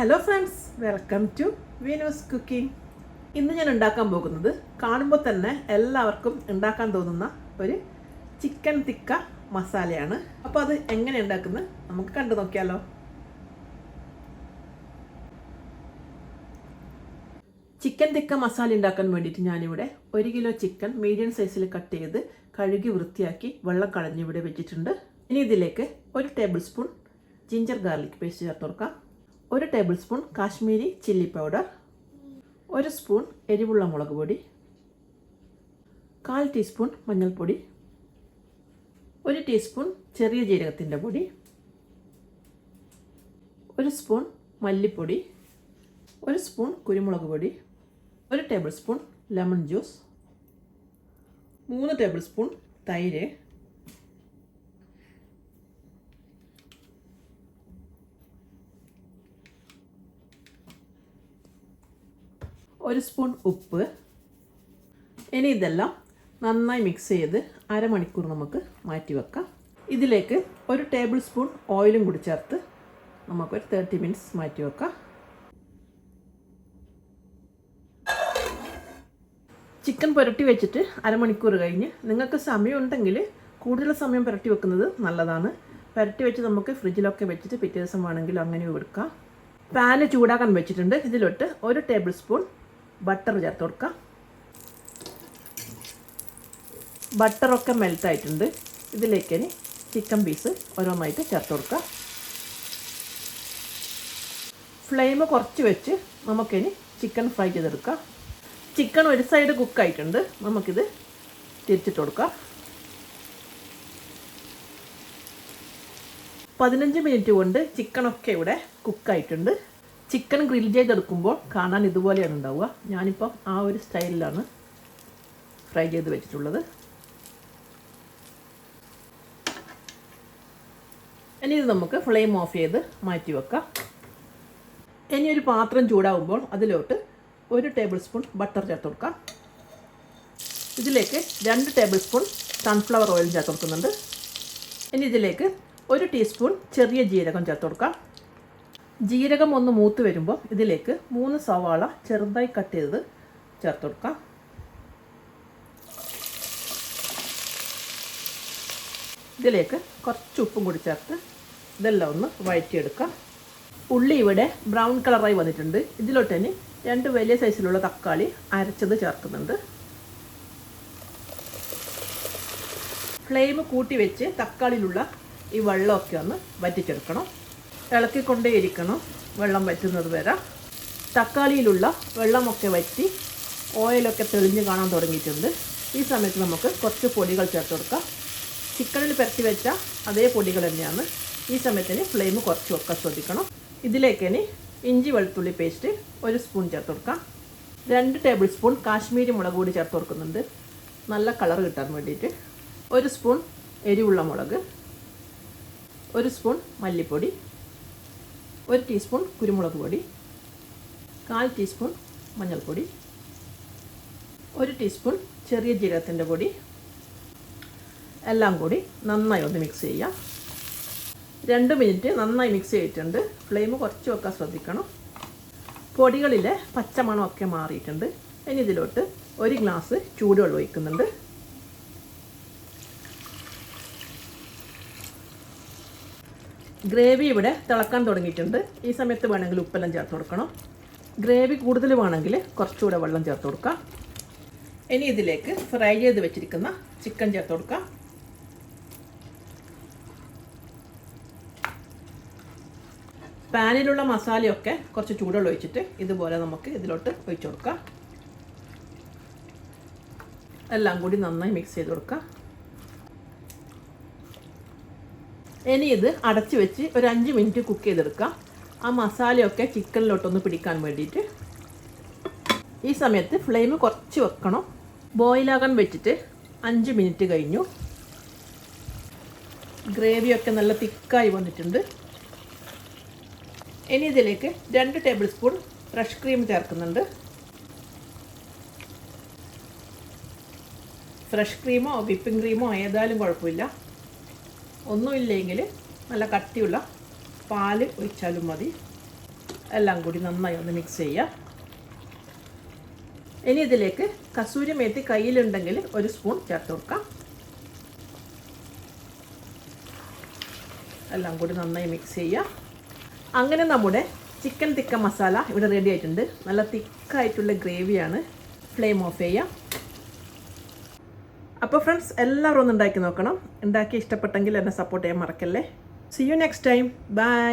Hello friends welcome to Vino's cooking ഇന്ന് ഞാൻ ഉണ്ടാക്കാൻ പോകുന്നത് കാണുമ്പോൾ തന്നെ എല്ലാവർക്കും ഉണ്ടാക്കാൻ തോന്നുന്ന ഒരു ചിക്കൻ തിക്ക മസാലയാണ് അപ്പോൾ അത് എങ്ങനെ ഉണ്ടാക്കുന്നത് നമുക്ക് കണ്ടു നോക്കിയാലോ. ചിക്കൻ തിക്ക മസാല ഉണ്ടാക്കാൻ വേണ്ടിയിട്ട് ഞാനിവിടെ ഒരു കിലോ ചിക്കൻ മീഡിയം സൈസിൽ കട്ട് ചെയ്ത് കഴുകി വൃത്തിയാക്കി വെള്ളം കളഞ്ഞ് ഇവിടെ വെച്ചിട്ടുണ്ട്. ഇനി ഇതിലേക്ക് ഒരു tablespoon ginger garlic paste ചേർത്ത് കൊടുക്കാം. ഒരു tablespoon Kashmiri chilli powder ഒരു സ്പൂൺ എരിവുള്ള മുളക് പൊടി കാൽ ടീസ്പൂൺ മഞ്ഞൾപ്പൊടി ഒരു ടീസ്പൂൺ ചെറിയ ജീരകത്തിന്റെ പൊടി ഒരു സ്പൂൺ മല്ലിപ്പൊടി ഒരു സ്പൂൺ കുരുമുളക് പൊടി ഒരു ടേബിൾ സ്പൂൺ ലെമൺ ജ്യൂസ് മൂന്ന് ടേബിൾ സ്പൂൺ തൈര് ഒരു സ്പൂൺ ഉപ്പ്. ഇനി ഇതെല്ലാം നന്നായി മിക്സ് ചെയ്ത് അരമണിക്കൂർ നമുക്ക് മാറ്റി വെക്കാം. ഇതിലേക്ക് ഒരു ടേബിൾ സ്പൂൺ ഓയിലും കൂടി ചേർത്ത് നമുക്കൊരു തേർട്ടി മിനിറ്റ്സ് മാറ്റി വെക്കാം. ചിക്കൻ പുരട്ടി വെച്ചിട്ട് അരമണിക്കൂർ കഴിഞ്ഞ് നിങ്ങൾക്ക് സമയമുണ്ടെങ്കിൽ കൂടുതൽ സമയം പുരട്ടി വെക്കുന്നത് നല്ലതാണ്. പുരട്ടി വെച്ച് നമുക്ക് ഫ്രിഡ്ജിലൊക്കെ വെച്ചിട്ട് പിറ്റേ ദിവസം വേണമെങ്കിലും അങ്ങനെ എടുക്കാം. പാന് ചൂടാക്കാൻ വെച്ചിട്ടുണ്ട്. ഇതിലൊട്ട് ഒരു ടേബിൾ സ്പൂൺ ബട്ടർ ചേർത്ത് കൊടുക്കാം. ബട്ടറൊക്കെ മെൽട്ടായിട്ടുണ്ട് ഇതിലേക്ക് ഇനി ചിക്കൻ പീസ് ഓരോന്നായിട്ട് ചേർത്ത് കൊടുക്കാം. ഫ്ലെയിം കുറച്ച് വെച്ച് നമുക്കിനി ചിക്കൻ ഫ്രൈ ചെയ്തെടുക്കാം. ചിക്കൻ ഒരു സൈഡ് കുക്കായിട്ടുണ്ട്. നമുക്കിത് തിരിച്ചിട്ട് കൊടുക്കാം. പതിനഞ്ച് മിനിറ്റ് കൊണ്ട് ചിക്കനൊക്കെ ഇവിടെ കുക്കായിട്ടുണ്ട്. ചിക്കൻ ഗ്രിൽ ചെയ്തെടുക്കുമ്പോൾ കാണാൻ ഇതുപോലെയാണ് ഉണ്ടാവുക. ഞാനിപ്പം ആ ഒരു സ്റ്റൈലിലാണ് ഫ്രൈ ചെയ്ത് വെച്ചിട്ടുള്ളത്. ഇനി ഇത് നമുക്ക് ഫ്ലെയിം ഓഫ് ചെയ്ത് മാറ്റി വെക്കാം. ഇനി ഒരു പാത്രം ചൂടാവുമ്പോൾ അതിലോട്ട് ഒരു ടേബിൾ സ്പൂൺ ബട്ടർ ചേർത്ത് കൊടുക്കാം. ഇതിലേക്ക് രണ്ട് ടേബിൾ സ്പൂൺ സൺഫ്ലവർ ഓയിൽ ചേർത്ത് കൊടുക്കുന്നുണ്ട്. ഇനി ഇതിലേക്ക് ഒരു ടീസ്പൂൺ ചെറിയ ജീരകം ചേർത്ത് കൊടുക്കാം. ജീരകം ഒന്ന് മൂത്ത് വരുമ്പോൾ ഇതിലേക്ക് മൂന്ന് സവാള ചെറുതായി കട്ട് ചെയ്തത് ചേർത്ത് കൊടുക്കാം. ഇതിലേക്ക് കുറച്ച് ഉപ്പും കൂടി ചേർത്ത് ഇതെല്ലാം ഒന്ന് വഴറ്റിയെടുക്കാം. ഉള്ളി ഇവിടെ ബ്രൗൺ കളറായി വന്നിട്ടുണ്ട്. ഇതിലോട്ട് തന്നെ രണ്ട് വലിയ സൈസിലുള്ള തക്കാളി അരച്ചത് ചേർക്കുന്നുണ്ട്. ഫ്ലെയിം കൂട്ടി വെച്ച് തക്കാളിയിലുള്ള ഈ വെള്ളമൊക്കെ ഒന്ന് വറ്റിച്ചെടുക്കണം. ഇളക്കിക്കൊണ്ടേയിരിക്കണം വെള്ളം വറ്റുന്നത് വരെ. തക്കാളിയിലുള്ള വെള്ളമൊക്കെ വറ്റി ഓയിലൊക്കെ തെളിഞ്ഞ് കാണാൻ തുടങ്ങിയിട്ടുണ്ട്. ഈ സമയത്ത് നമുക്ക് കുറച്ച് പൊടികൾ ചേർത്ത് കൊടുക്കാം. ചിക്കനിൽ പരത്തി വെച്ച അതേ പൊടികൾ തന്നെയാണ് ഈ സമയത്തിന് ഫ്ലെയിം കുറച്ച് ശ്രദ്ധിക്കണം. ഇതിലേക്ക് ഇനി ഇഞ്ചി വെളുത്തുള്ളി പേസ്റ്റ് ഒരു സ്പൂൺ ചേർത്ത് കൊടുക്കാം. രണ്ട് ടേബിൾ സ്പൂൺ കാശ്മീരി മുളക് കൂടി ചേർത്ത് കൊടുക്കുന്നുണ്ട്. നല്ല കളർ കിട്ടാൻ വേണ്ടിയിട്ട്. ഒരു സ്പൂൺ എരിവുള്ള മുളക്. ഒരു സ്പൂൺ മല്ലിപ്പൊടി. ഒരു ടീസ്പൂൺ കുരുമുളക് പൊടി കാൽ ടീസ്പൂൺ മഞ്ഞൾപ്പൊടി ഒരു ടീസ്പൂൺ ചെറിയ ജീരകത്തിന്റെ പൊടി എല്ലാം കൂടി നന്നായി ഒന്ന് മിക്സ് ചെയ്യാം രണ്ട് മിനിറ്റ് നന്നായി മിക്സ് ചെയ്തിട്ടുണ്ട്. ഫ്ലെയിം കുറച്ച് വെക്കാൻ ശ്രദ്ധിക്കണം. പൊടികളിലെ പച്ചമണമൊക്കെ മാറിയിട്ടുണ്ട്. ഇനി ഇതിലോട്ട് ഒരു ഗ്ലാസ് ചൂടുവെള്ളം ഒഴിക്കുന്നുണ്ട്. ഗ്രേവി ഇവിടെ തിളക്കാൻ തുടങ്ങിയിട്ടുണ്ട്. ഈ സമയത്ത് വേണമെങ്കിൽ ഉപ്പെല്ലാം ചേർത്ത് കൊടുക്കണം. ഗ്രേവി കൂടുതൽ വേണമെങ്കിൽ കുറച്ചുകൂടെ വെള്ളം ചേർത്ത് കൊടുക്കാം. ഇനി ഇതിലേക്ക് ഫ്രൈ ചെയ്ത് വെച്ചിരിക്കുന്ന ചിക്കൻ ചേർത്ത് കൊടുക്കാം. പാനിലുള്ള മസാലയൊക്കെ കുറച്ച് ചൂടുള്ള ഒഴിച്ചിട്ട് ഇതുപോലെ നമുക്ക് ഇതിലോട്ട് ഒഴിച്ചു കൊടുക്കാം. എല്ലാം കൂടി നന്നായി മിക്സ് ചെയ്ത് കൊടുക്കാം. ഇനി ഇത് അടച്ചു വെച്ച് ഒരു അഞ്ച് മിനിറ്റ് കുക്ക് ചെയ്തെടുക്കാം. ആ മസാലയൊക്കെ ചിക്കനിലോട്ടൊന്ന് പിടിക്കാൻ വേണ്ടിയിട്ട്. ഈ സമയത്ത് ഫ്ലെയിം കുറച്ച് വെക്കണം. ബോയിലാകാൻ വെച്ചിട്ട് അഞ്ച് മിനിറ്റ് കഴിഞ്ഞു. ഗ്രേവിയൊക്കെ നല്ല തിക്കായി വന്നിട്ടുണ്ട്. ഇനി ഇതിലേക്ക് രണ്ട് ടേബിൾ സ്പൂൺ ഫ്രഷ് ക്രീം ചേർക്കുന്നുണ്ട്. ഫ്രഷ് ക്രീമോ വിപ്പിംഗ് ക്രീമോ ഏതായാലും കുഴപ്പമില്ല. ഒന്നുമില്ലെങ്കിൽ നല്ല കട്ടിയുള്ള പാൽ ഒഴിച്ചാലും മതി. എല്ലാം കൂടി നന്നായി ഒന്ന് മിക്സ് ചെയ്യുക ഇനി ഇതിലേക്ക് കസൂരി മേത്തി കയ്യിലുണ്ടെങ്കിൽ ഒരു സ്പൂൺ ചേർത്ത് കൊടുക്കാം. എല്ലാം കൂടി നന്നായി മിക്സ് ചെയ്യുക അങ്ങനെ നമ്മുടെ ചിക്കൻ തിക്ക മസാല ഇവിടെ റെഡി ആയിട്ടുണ്ട്. നല്ല തിക്കായിട്ടുള്ള ഗ്രേവിയാണ് ഫ്ലെയിം ഓഫ് ചെയ്യുക അപ്പോൾ ഫ്രണ്ട്സ് എല്ലാവരും ഒന്ന് ഉണ്ടാക്കി നോക്കണം. ഉണ്ടാക്കി ഇഷ്ടപ്പെട്ടെങ്കിൽ എന്നെ സപ്പോർട്ട് ചെയ്യാൻ മറക്കല്ലേ. See you next time bye